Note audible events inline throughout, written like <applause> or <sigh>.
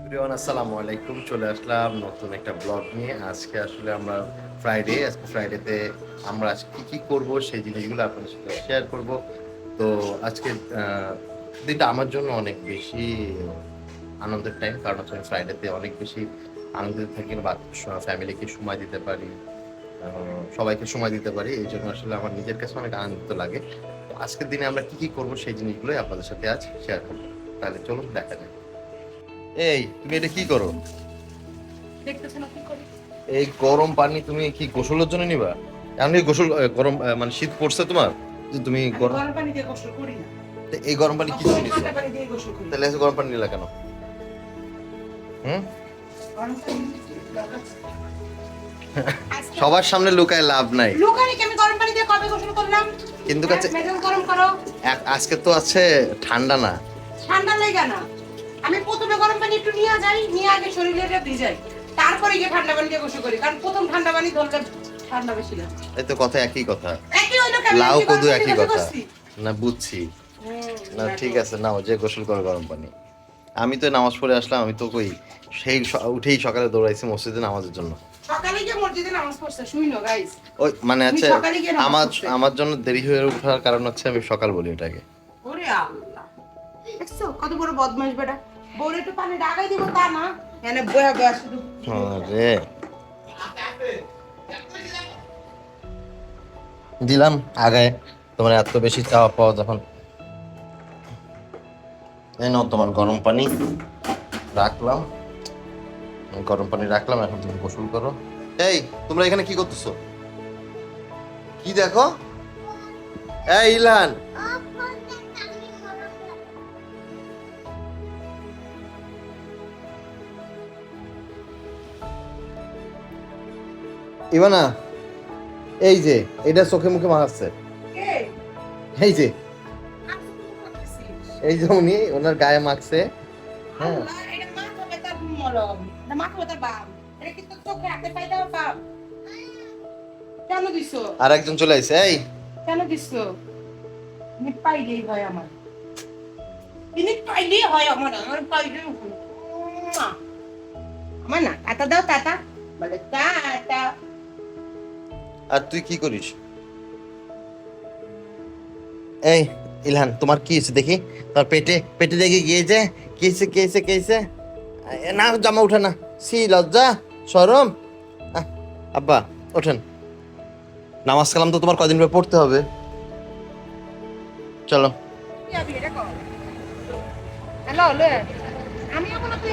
Everyone, আসসালামু আলাইকুম। চলে আসলাম নতুন একটা ব্লগ নিয়ে। আজকে আসলে আমরা ফ্রাইডে আজকে ফ্রাইডেতে আমরা আজকে কি কি করব, সেই জিনিসগুলো আপনাদের সাথে শেয়ার করব। তো আজকে দিনটা আমার জন্য অনেক বেশি আনন্দের টাইম কারণ হচ্ছে আমি ফ্রাইডেতে অনেক বেশি আনন্দিত থাকি, বা ফ্যামিলিকে সময় দিতে পারি সবাইকে সময় দিতে পারি। এই জন্য আসলে আমার নিজের কাছে অনেক আনন্দিত লাগে। আজকের দিনে আমরা কি কি করব, সেই জিনিসগুলোই আপনাদের সাথে আজ শেয়ার করব। তাহলে চলুন, দেখা যাক। এই তুমি এটা কি করো? এই গরম পানি তুমি কি গোসলের জন্য নিবা? এমনি গোসল গরম মানে শীত পড়ছে তোমার যে তুমি গরম পানি দিয়ে গোসল করি না। এই গরম পানি কি করি। তাহলে এসে গরম পানি নিলা কেন? হুম? <laughs> সবার সামনে লুকায় লাভ নাই। লুকানি কি আমি গরম পানি দিয়ে কবে গোসল করলাম? কিন্তু কাছে হ্যাঁ, গরম করো। আজকে তো আছে ঠান্ডা না। ঠান্ডা লেগে না। আমি প্রথমে গরম পানি একটু নিয়ে যাই নিয়ে আগে শরীরে ভিজাই। তারপরে গিয়ে ঠান্ডা পানি গোসল করি কারণ প্রথম ঠান্ডা পানি ধরলে ঠান্ডা বেশি লাগে। এই তো কথা একই কথা। একই হইল কেন? লাউ কদু একই কথা। না বুঝছি। না ঠিক আছে নাও যে গোসল করো গরম পানি। আমি তো নামাজ পড়ে আসলাম আমি তো কই সেই উঠেই সকালে দৌড়াইছি মসজিদে নামাজের জন্য। সকালে গিয়ে মসজিদে নামাজ পড়ছে শুইনো গাইস ওই মানে নামাজ আমার আমার জন্য দেরি হয়ে ওঠার কারণ হচ্ছে আমি সকাল বলি ওটাকে ওরে আল্লাহ। দেখছ কত বড় বদমাইশ বেটা। বউরে একটু পানি দিব তা না। এনে শুধু। দিলাম, আগে। তোমার এত বেশি চাওয়া পাওয়া যখন এই তোমার গরম পানি। রাখলাম। গরম পানি রাখলাম, এখন তুমি গোসল করো। এই, তোমরা এখানে কি করতেছো? কি দেখো? এই, ইলান। ইভানা এই যে এটা চোখে মুখে মাখাচ্ছে এই যে। এই যে উনি ওনার গায়ে মাখছে। হ্যাঁ। আর একজন চলে এই। কেন দিছো? পাইলেই হয় আমার। তিনি পাইলেই হয় আমার আমার পাইলেই হয়। আমার না টাটা দাও টাটা বলে টাটা আর তুই কি করিস? এই, ইলহান, তোমার কি হয়েছে দেখি? তোমার পেটে পেটে দেখে গিয়েছে কেছে কেছে কেছে না, জামা উঠে না। সি লজ্জা সরম আব্বা, ওঠেন। নামাজ কালাম তো তোমার কদিন পরে পড়তে হবে। চলো। হ্যালো আমি তুই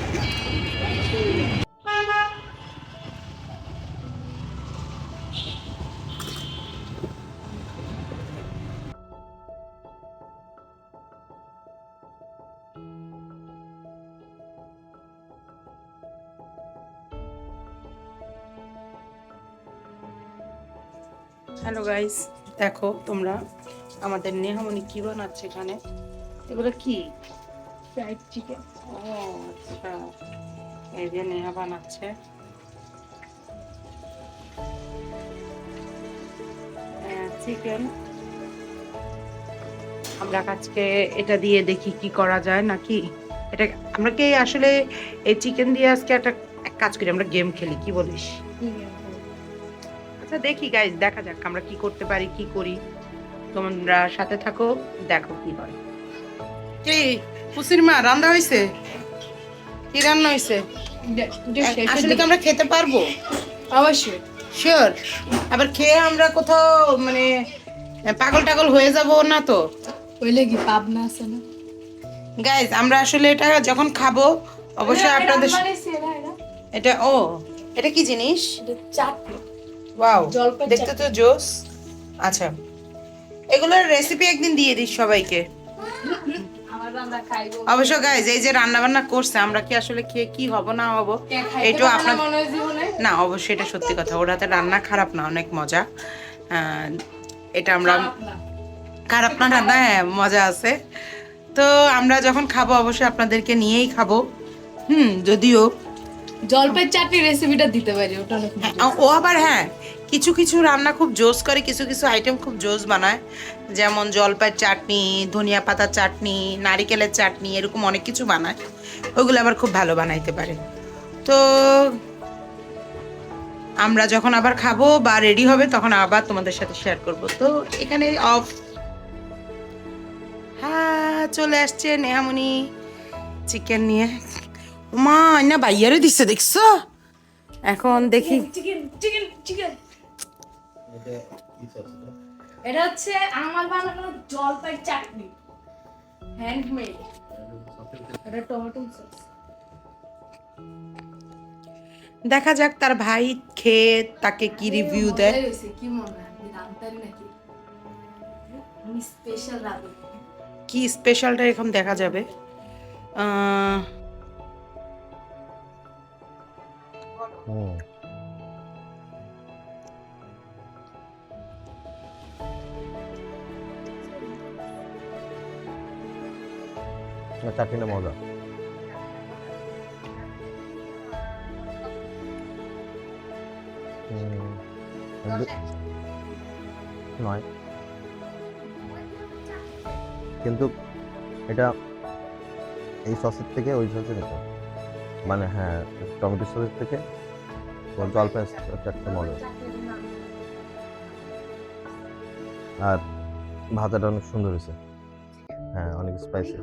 গাইস দেখো তোমরা আমাদের নেহামণি কি বানাচ্ছে এখানে? এগুলো কি? ফ্রাইড চিকেন ও আচ্ছা। এই যে নেহা বানাচ্ছে। চিকেন আমরা আজকে এটা দিয়ে দেখি কি করা যায় নাকি? এটা আমরা কি আসলে এই চিকেন দিয়ে আজকে একটা এক কাজ করি আমরা গেম খেলি কি বলিস? আচ্ছা দেখি গাইজ দেখা যাক আমরা কি করতে পারি কি করি। তোমরা সাথে থাকো দেখো কি হয়। কি? পুসির মা রান্না হয়েছে কি রান্না হয়েছে আসলে কি আমরা খেতে পারব? অবশ্যই। শিওর আবার খেয়ে আমরা কোথাও মানে পাগল টাগল হয়ে যাব না তো? ওইলে কি পাবনা আছে না? গাইজ আমরা আসলে এটা যখন খাব অবশ্যই আপনাদের এটা ও এটা কি জিনিস? চাটনি। ওয়াও দেখতে তো জোস। আচ্ছা। এগুলোর রেসিপি একদিন দিয়ে দিস সবাইকে। অবশ্য গাইজ এই যে রান্না বান্না করছে আমরা কি আসলে খেয়ে কি হব না হব এটাও আপনার না অবশ্যই এটা সত্যি কথা। ওর হাতে রান্না খারাপ না অনেক মজা। এটা আমরা খারাপ না। না রান্না হ্যাঁ মজা আছে। তো আমরা যখন খাব অবশ্যই আপনাদেরকে নিয়েই খাব। হুম যদিও জলপাই চাটনি রেসিপিটা দিতে পারি ওটা হ্যাঁ, ও আবার হ্যাঁ কিছু কিছু রান্না খুব জোস করে, কিছু কিছু আইটেম খুব জোস বানায়। যেমন জলপাইয়ের চাটনি, ধনিয়া পাতার চাটনি, নারিকেলের চাটনি, এরকম অনেক কিছু বানায়। ওগুলো আবার খুব ভালো বানাইতে পারে। তো আমরা যখন আবার খাব বা রেডি হবে, তখন আবার তোমাদের সাথে শেয়ার করব। তো এখানে অফ হ্যাঁ চলে আসছে নেহামণি চিকেন নিয়ে। মা না বাইয়ারে দিচ্ছে দেখছ? এখন দেখি। চিকেন চিকেন চিকেন এটা? হচ্ছে আমার বানানো জলপাই চাটনি। হ্যান্ডমেড এটা টমেটো সস দেখা যাক তার ভাই খেয়ে তাকে কি রিভিউ দেয়। কি মনে হয় নাকি? আমি স্পেশাল রাঁধুনি কি স্পেশালটা এখন দেখা যাবে? আহ, না, চাটনিটা মজা। নয়। কিন্তু এটা এই সসের থেকে ওই সসের এটা। মানে হ্যাঁ টমেটো সসের থেকে জলপাই একটা মজা। আর ভাজাটা অনেক সুন্দর হয়েছে। হ্যাঁ অনেক স্পাইসি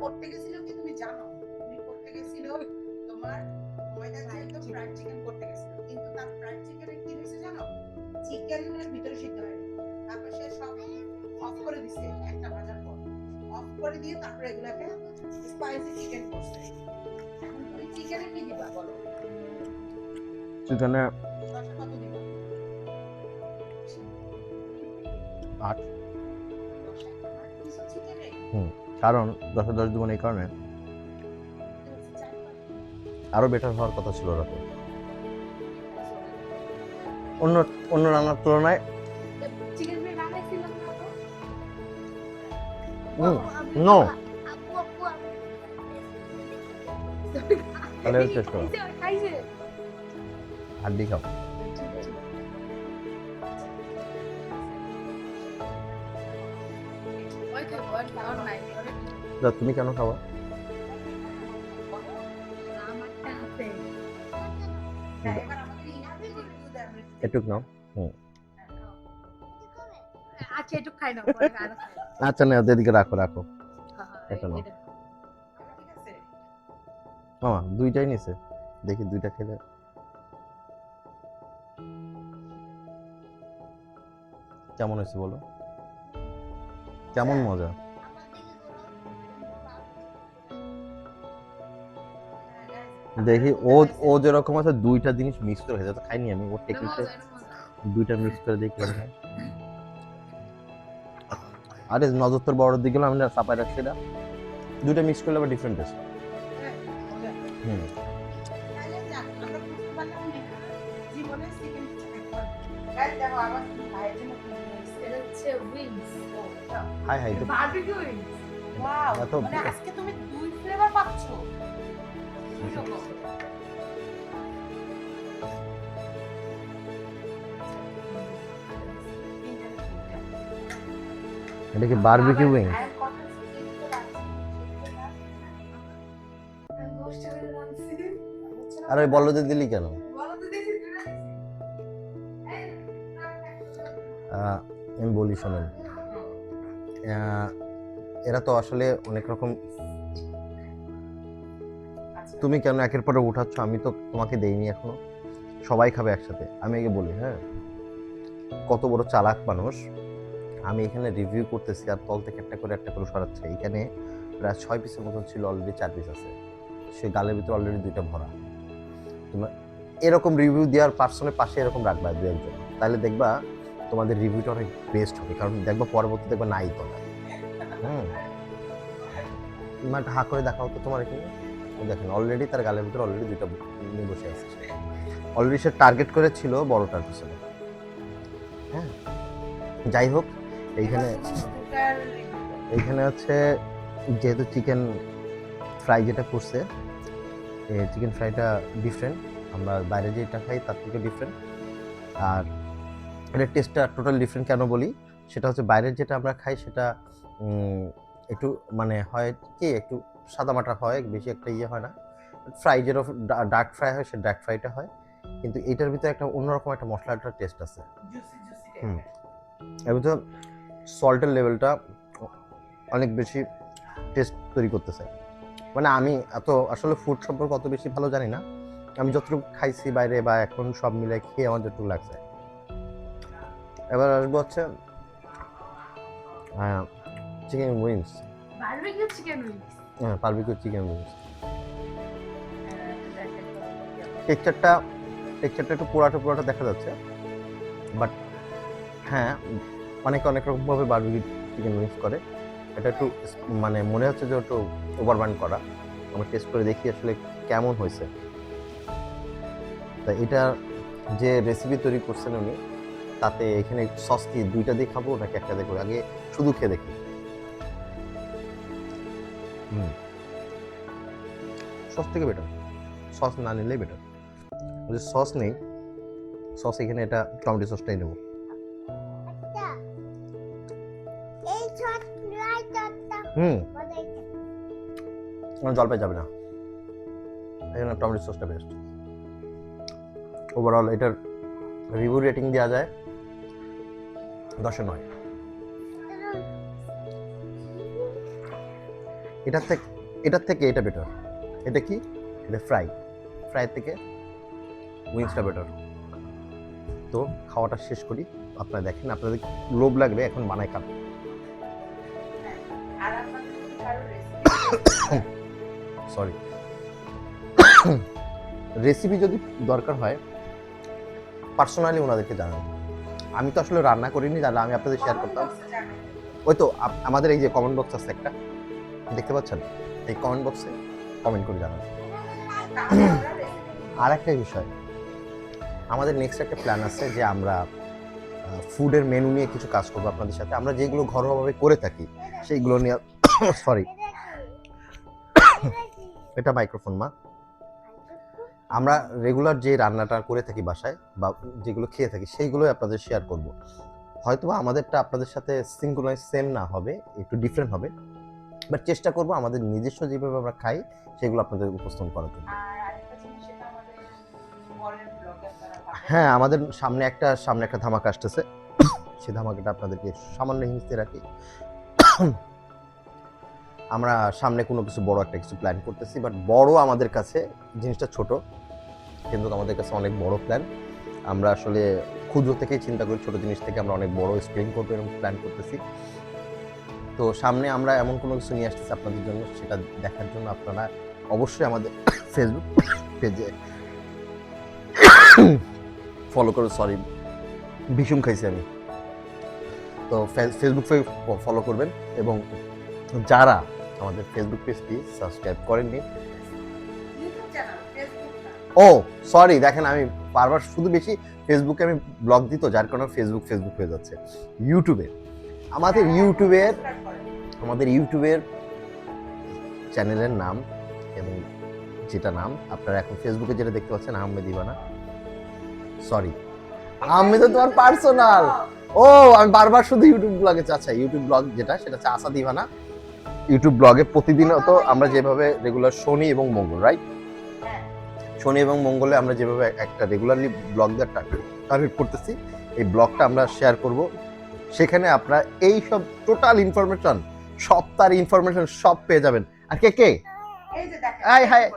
আট চিকেনে কারণ দশে দশ দেবো এই কারণে আরও বেটার হওয়ার কথা ছিল রাতে অন্য অন্য রান্নার তুলনায় না তাহলে চেষ্টা হাড্ডি খাও তুমি কেন খাওয়া এটুক নাও। আচ্ছা খাই না আচ্ছা এদিকে রাখো রাখো। এটা নাও। মামা দুইটাই নিছে। দেখি দুইটা খেলে কেমন হয়েছে বলো? কেমন মজা? দেখি ও ও যেরকম আছে দুইটা জিনিস মিক্স করে খেতে খাইনি আমি ওর টেকনিকটা দুইটা মিক্স করে দেখি আরে নজর তোর বড় দিকে আমি না চাপাই রাখছি এটা দুইটা মিক্স করলে আবার ডিফারেন্ট আছে হুম। হাই হাই তো বারবিকিউ উইংস এত মানে আজকে তুমি দুই ফ্লেভার পাচ্ছো। এটা কি বারবিকিউ আর ওই বলদে দিলি কেন? আমি বলি শোনেন। এরা তো আসলে অনেক রকম তুমি কেন একের পরে উঠাচ্ছ? আমি তো তোমাকে দেইনি এখনও। সবাই খাবে একসাথে। আমি আগে বলি হ্যাঁ? কত বড় চালাক মানুষ। আমি এখানে রিভিউ করতেছি আর তল থেকে একটা করে একটা করে সরাচ্ছে। এখানে প্রায় ছয় পিসের মতন ছিল অলরেডি চার পিস আছে। সে গালের ভিতরে অলরেডি দুইটা ভরা। তোমার এরকম রিভিউ দেওয়ার পার্সনের পাশে এরকম রাখবা দু একজন। তাহলে দেখবা তোমাদের রিভিউটা অনেক বেস্ট হবে। কারণ দেখবা পরবর্তী দেখবা নাই তো হুম। মানে হা করে দেখাও তো তোমার এখানে দেখেন অলরেডি তার গালের ভিতরে অলরেডি দুইটা নিয়ে বসে আছে। অলরেডি সে টার্গেট করেছিল বড়টার পিছনে। হ্যাঁ। যাই হোক, এইখানে এইখানে হচ্ছে যেহেতু চিকেন ফ্রাই যেটা করছে চিকেন ফ্রাইটা ডিফারেন্ট আমরা বাইরে যেটা খাই তার থেকে ডিফারেন্ট আর এটার টেস্টটা টোটাল ডিফারেন্ট কেন বলি? সেটা হচ্ছে বাইরের যেটা আমরা খাই সেটা একটু মানে হয় কি একটু সাদামাটা হয় বেশি একটা ইয়ে হয় না। ফ্রাই যেটা ডার্ক ফ্রাই হয় সে ডার্ক ফ্রাইটা হয়। কিন্তু এটার ভিতরে একটা অন্যরকম একটা মশলাটার টেস্ট আছে। হুম। এর। ভিতরে সল্টের লেভেলটা অনেক বেশি টেস্ট তৈরি করতেছে। মানে আমি এত আসলে ফুড সম্পর্কে অত বেশি ভালো জানি না। আমি যতটুকু খাইছি বাইরে বা এখন সব মিলে খেয়ে আমার যতটুকু লাগছে। এবার আসব হচ্ছে chicken wings barbecue chicken wings হ্যাঁ বারবিকিউ চিকেন উইংস টেক্সচারটা টেক্সচারটা একটু পোড়াটা পোড়াটা দেখা যাচ্ছে বাট হ্যাঁ অনেকে অনেক রকমভাবে বারবিকিউ চিকেন উইংস করে। এটা একটু মানে মনে হচ্ছে যে একটু ওভারবার্ন করা। আমরা টেস্ট করে দেখি আসলে কেমন হয়েছে। তা এটা যে রেসিপি তৈরি করছেন উনি তাতে এখানে সস কি দুইটা দিয়ে খাব নাকি একটা দিয়ে? আগে শুধু খেয়ে দেখি। হুম। সস থেকে বেটার সস না নিলেই বেটার যদি সস নেই সস এখানে এটা টমেটো সসটাই নেব। লাইটটা হুম। জলপাই যাবে না। এখানে টমেটো সসটা বেস্ট ওভারঅল এটার রিভিউ রেটিং দেওয়া যায়। দশে নয়। এটার থেকে এটার থেকে এটা বেটার এটা কি? এটা ফ্রাই ফ্রাই থেকে উইংসটা বেটার তো খাওয়াটা শেষ করি। আপনারা দেখেন, আপনাদের লোভ লাগবে এখন বানায় <coughs> <coughs> recipe সরি রেসিপি যদি দরকার হয় পার্সোনালি ওনাদেরকে জানান আমি তো আসলে রান্না করিনি যারা আমি আপনাদের শেয়ার করতাম। ওই তো আমাদের এই যে কমেন্ট বক্স আছে একটা, দেখতে পাচ্ছেন? এই কমেন্ট বক্সে কমেন্ট করে জানান। তাহলে আর একটা বিষয়, আমাদের নেক্সট একটা প্ল্যান আছে যে আমরা ফুডের মেনু নিয়ে কিছু কাজ করব আপনাদের সাথে। আমরা যেগুলো ঘরোয়াভাবে করে থাকি, সেইগুলো নিয়ে <coughs> সরি <coughs> এটা মাইক্রোফোন মা। আমরা রেগুলার যে রান্নাটা করে থাকি বাসায় বা যেগুলো খেয়ে থাকি সেইগুলোই আপনাদের শেয়ার করব। হয়তোবা আমাদেরটা আপনাদের সাথে সিঙ্ক্রোনাইজ সেম না হবে একটু ডিফারেন্ট হবে বাট চেষ্টা করব আমাদের নিজস্ব যেভাবে আমরা খাই সেগুলো আপনাদের উপস্থাপন করার জন্য। হ্যাঁ আমাদের সামনে একটা সামনে একটা ধামাকা আসতেছে। সেই ধামাকাটা আপনাদেরকে সামান্য হিংসে রাখি। আমরা সামনে কোনো কিছু বড় একটা কিছু প্ল্যান করতেছি বাট বড় আমাদের কাছে জিনিসটা ছোট। কিন্তু আমাদের কাছে অনেক বড় প্ল্যান আমরা আসলে ক্ষুদ্র থেকেই চিন্তা করি, ছোট জিনিস থেকে আমরা অনেক বড় স্প্রিং করব এরকম প্ল্যান করতেছি। তো সামনে আমরা এমন কোনো কিছু নিয়ে আসতেছি আপনাদের জন্য, সেটা দেখার জন্য আপনারা অবশ্যই আমাদের ফেসবুক পেজে ফলো করো সরি ভীষণ খাইছি আমি। তো ফেসবুক ফলো করবেন এবং যারা আমাদের ফেসবুক পেজটি সাবস্ক্রাইব করেননি ও সরি দেখেন আমি বারবার শুধু বেশি ফেসবুকে আমি ব্লগ দিত যার কারণে ফেসবুক ফেসবুক হয়ে যাচ্ছে। ইউটিউবে আমাদের ইউটিউবের আমাদের ইউটিউবের চ্যানেলের নাম এবং যেটা নাম, আপনারা এখন ফেসবুকে যেটা দেখতে পাচ্ছেন, আহমেদ ইবানা। সরি আহমেদ তোমার পার্সোনাল ও, আমি বারবার শুধু ইউটিউব ব্লগে আচ্ছা ইউটিউব ব্লগ যেটা, সেটা হচ্ছে দিবানা ইউটিউব ব্লগে প্রতিদিন তো আমরা যেভাবে রেগুলার শনি এবং মঙ্গল রাইট। শনি এবং মঙ্গলে আমরা যেভাবে একটা রেগুলারলি ব্লগ দেওয়ার টার্গেট করতেছি এই ব্লগটা আমরা শেয়ার করব। সেখানে আপনারা এই সব টোটাল ইনফরমেশন সব তার ইনফরমেশন সব পেয়ে যাবেন। আর কে কে? আয় হায়।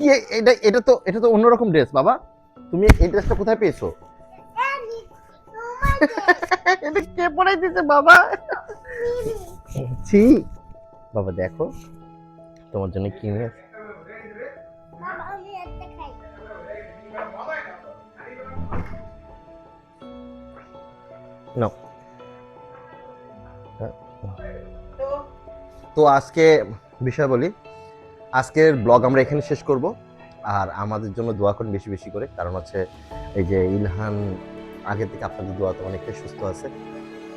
কি এটা এটা তো এটা তো অন্যরকম ড্রেস বাবা। তুমি এই ড্রেসটা কোথায় পেয়েছ? <laughs> এটা কে পরাই দিয়েছে বাবা? ছি। বাবা দেখো। তোমার জন্য কি নিয়ে নাও তো আজকে বিষয় বলি, আজকের ব্লগ আমরা এখানে শেষ করব, আর আমাদের জন্য দোয়া করুন বেশি বেশি করে, কারণ হচ্ছে এই যে ইলহান, আগে থেকে আপনাদের দোয়াতে অনেকটাই সুস্থ আছে,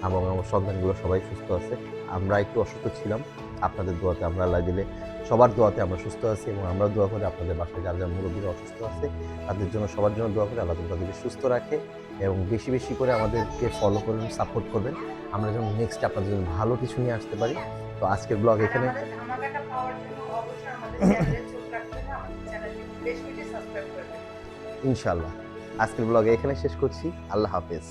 এবং আমার সন্তানগুলো সবাই সুস্থ আছে, আমরা একটু অসুস্থ ছিলাম, আপনাদের দোয়াতে আমরা আল্লাহ দিলে সবার দোয়াতে আমরা সুস্থ আছি, এবং আমরা দোয়া করি আপনাদের বাসায় যার যার মুরব্বীরা অসুস্থ আছে, তাদের জন্য সবার জন্য দোয়া করি, আল্লাহ তাদেরকে সুস্থ রাখে এবং বেশি বেশি করে আমাদেরকে ফলো করবেন সাপোর্ট করবেন। আমরা যেন নেক্সট আপনাদের জন্য ভালো কিছু নিয়ে আসতে পারি তো আজকের ব্লগ এখানে। ইনশাল্লাহ আজকের ব্লগ এখানে শেষ করছি। আল্লাহ হাফেজ।